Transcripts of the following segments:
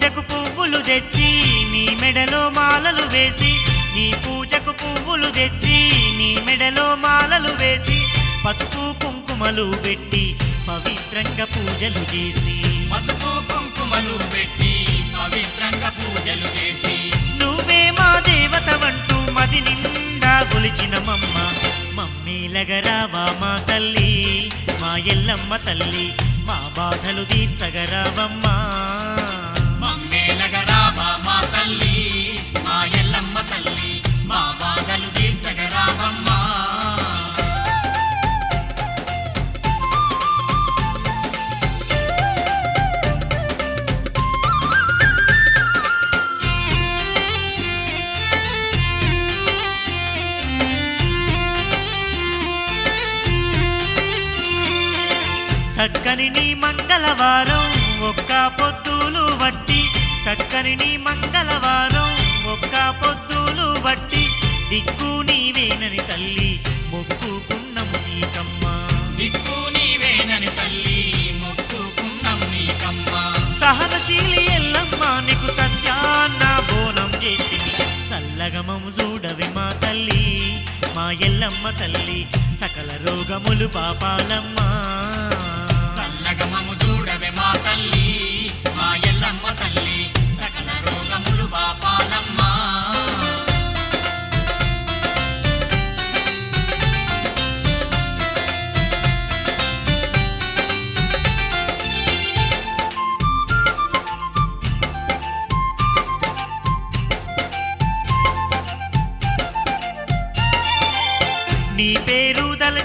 తెచ్చి నీ మెడలో మాలలు వేసి నీ పూజకు పువ్వులు తెచ్చి నీ మెడలో మాలలు వేసి పసుపు కుంకుమలు పెట్టి పవిత్రంగా పూజలు చేసి. పసుపు కుంకుమలు పెట్టి పవిత్రంగా పూజలు చేసి. నువ్వే మా దేవత వంటూ మది నిండా గొలిచిన మమ్మ మమ్మీలగరావా మా తల్లి మా ఎల్లమ్మ తల్లి మా బాధలు తీర్చగరావమ్మా. మంగళవారం ఒక్క పొద్దులు వట్టి చక్కని నీ మంగళవారం ఒక్క పొద్దులు వట్టి దిక్కు నీవేనని తల్లి మొక్కుకున్నము నీకమ్మా. దిక్కు నీవేనని తల్లి మొక్కుకున్నాం నీకమ్మా. సహనశీలి ఎల్లమ్మ నీకు సత్యాన్న బోనం చేసింది. సల్లగమము చూడవి మా తల్లి మా ఎల్లమ్మ తల్లి సకల రోగములు పాపాలమ్మా.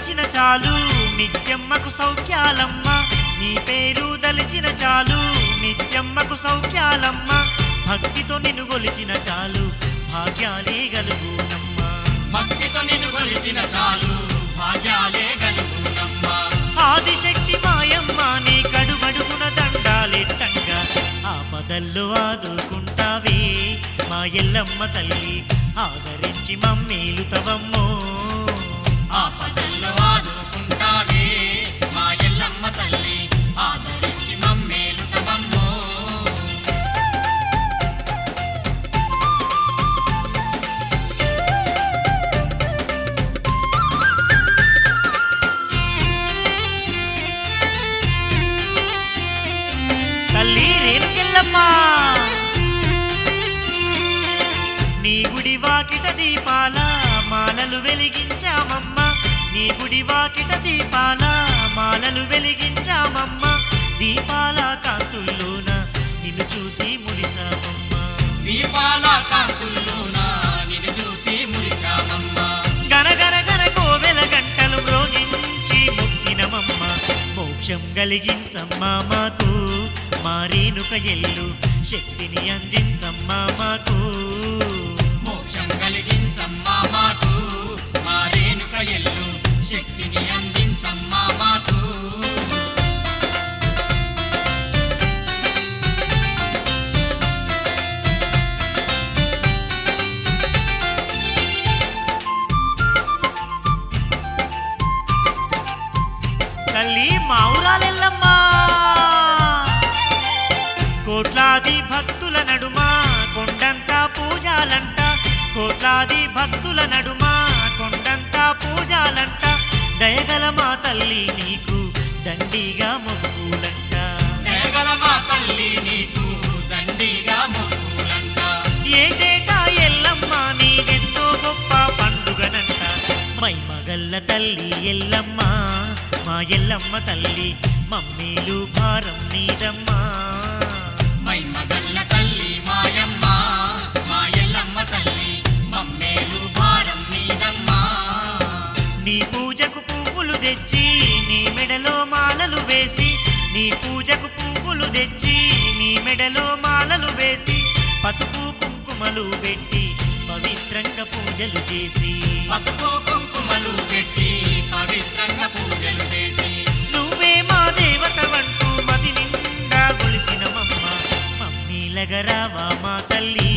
పేరు దలచిన చాలు నిత్యమ్మకు సౌఖ్యాలమ్మ. నీ పేరు దలచిన చాలు నిత్యమ్మకు సౌఖ్యాలమ్మ. భక్తితో నిన్ను గొలిచిన చాలు భాగ్యాలే గలుగునమ్మా. భక్తితో నిన్ను కొలిచిన చాలు భాగ్యాలే గలుగునమ్మా. ఆదిశక్తి మాయమ్మ నీ కడుమడుగున దండాలెట్టంగా. ఆపదల్లో ఆదుకుంటావే మా ఎల్లమ్మ తల్లి ఆదరించి మమ్మేలుతవమ్మో ఆపదల్లో రేణుకెళ్ళమ్మ నీ గుడి వాకిట దీపాల మాలలు వెలిగించామమ్మ. నీ గుడి వాకిట దీపాల మాలలు వెలిగించామమ్మ. దీపాల కాంతుల్లోన నిన్ను చూసి మురిసామమ్మ దీపాల కాంతుల్లోన నిన్ను చూసి మురిశామమ్మా. గనగన గన కోవెల గంటలు మ్రోగించి ముక్కినమమ్మ. మోక్షం కలిగించమ్మా మాకు. వెనుక ఎల్లు శక్తిని అందించమ్మా మాకు. భక్తుల నడుమ కొండంతా పూజాలంట. కోట్లాది భక్తుల నడుమ కొండంతా పూజాలంట. దయగల మా తల్లి నీకు దండిగా మొక్కులంట దేగల మా తల్లి నీకు దండిగా మొక్కులంట ఏటేటా ఎల్లమ్మ నీదెంతో గొప్ప పండుగనంట. మై మగల్ల తల్లి ఎల్లమ్మ మా ఎల్లమ్మ తల్లి మమ్మీలు భారం నీదమ్మా. మెడలో మాలలు వేసి పసుపు కుంకుమలు పెట్టి పవిత్రంగా పూజలు చేసి. పసుపు కుంకుమలు పెట్టి పవిత్రంగా పూజలు చేసి. నువ్వే మా దేవత వంటూ మది నిండా గొలిసిన మమ్మ మమ్మీలగరావా మా తల్లి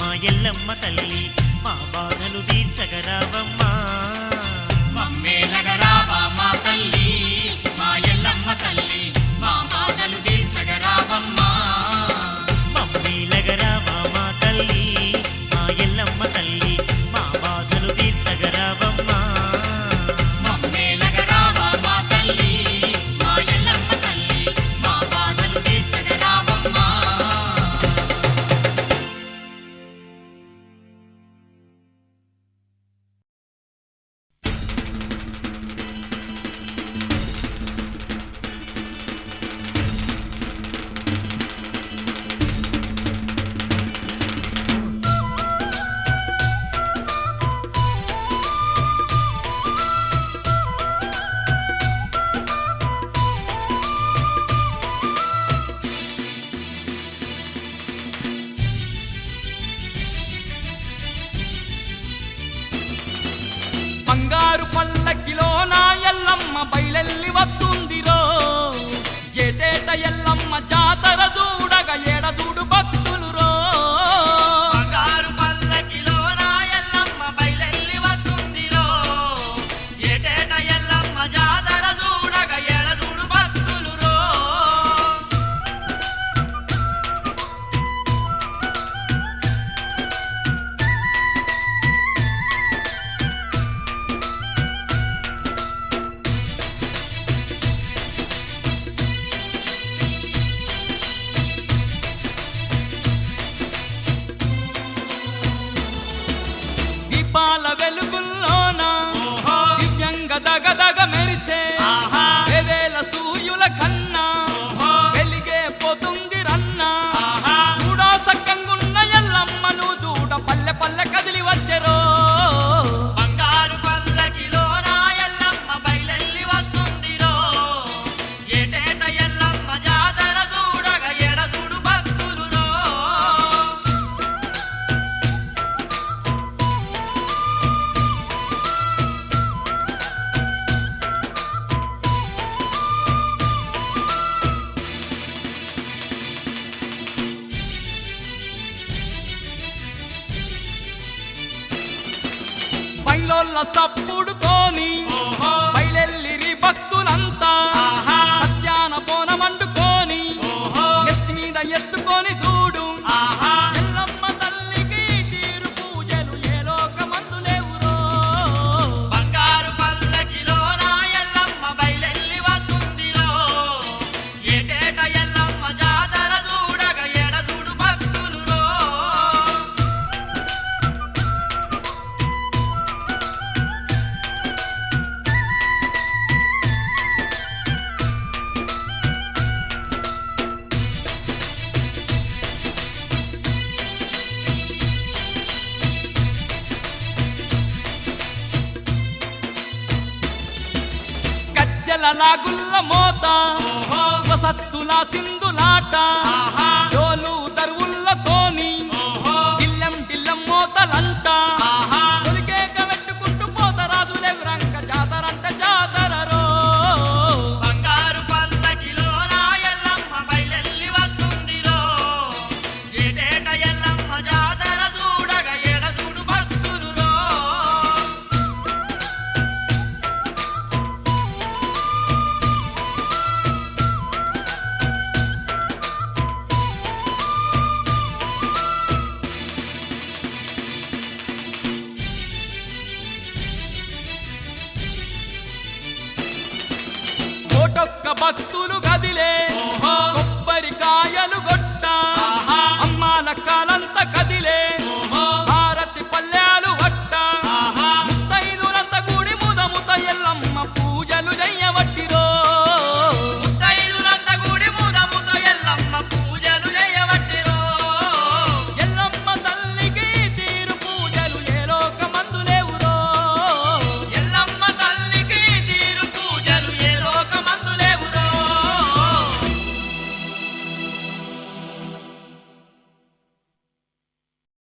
మా ఎల్లమ్మ తల్లి మా బాధలు తీర్చగరావమ్మా ఎల్లరు పల్లకిలో నా ఎల్లమ్మ బయలెల్లి వస్తుందిరో. ఎటేట ఎల్లమ్మ జాతర கொடுத்து చల నా గుల్ల మోత స్వసత్తు నా సింధులాట ఒక్క భక్తులు కదిలే కొబ్బరికాయలు గొట్ట అమ్మాల కాలంత కదిలే